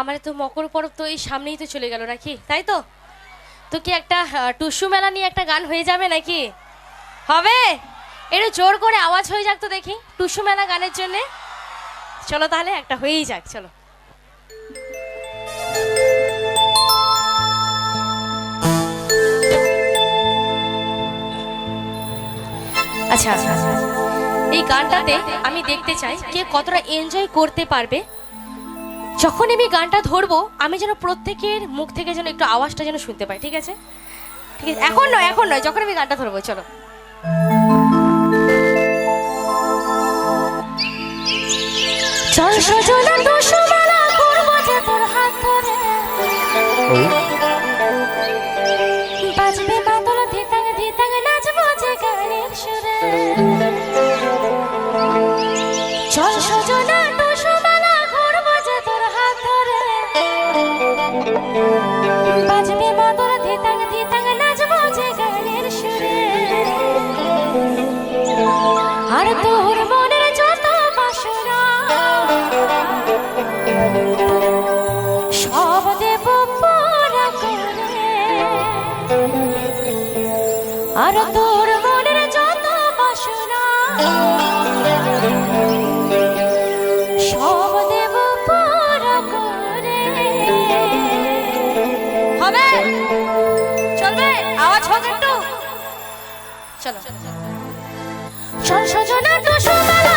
আমার তো মকর পরব তো এই সামনেই তো চলে গেল নাকি? তাই তো? তো কি একটা টুসু মেলা নিয়ে একটা গান হয়ে যাবে নাকি? হবে? একটু জোর করে আওয়াজ হয়ে যাক তো দেখি, টুসু মেলা গানের জন্য। চলো তাহলে, একটা হয়েই যাক, চলো। আচ্ছা। এই গানটাতে আমি দেখতে চাই, কে কতটা এনজয় করতে পারবে। যখন আমি গানটা ধরবো, আমি যেন প্রত্যেকের মুখ থেকে যেন একটু আওয়াজটা যেন শুনতে পাই, ঠিক আছে? ঠিক আছে, এখন নয় এখন নয়, যখন আমি গানটা ধরবো, চলো। চল সজনা দুশমালা করব যে তোর হাত ধরে। বাজবে মাদল ধিতাং ধিতাং, নাচবো যে গানের সুরে। আর তোর মনের যত বাসনা, সব দেব পরা করে। আর তোর মনের যত বাসনা হবে চলবে? আওয়াজ একটু? চলো। সজনা তো সমালা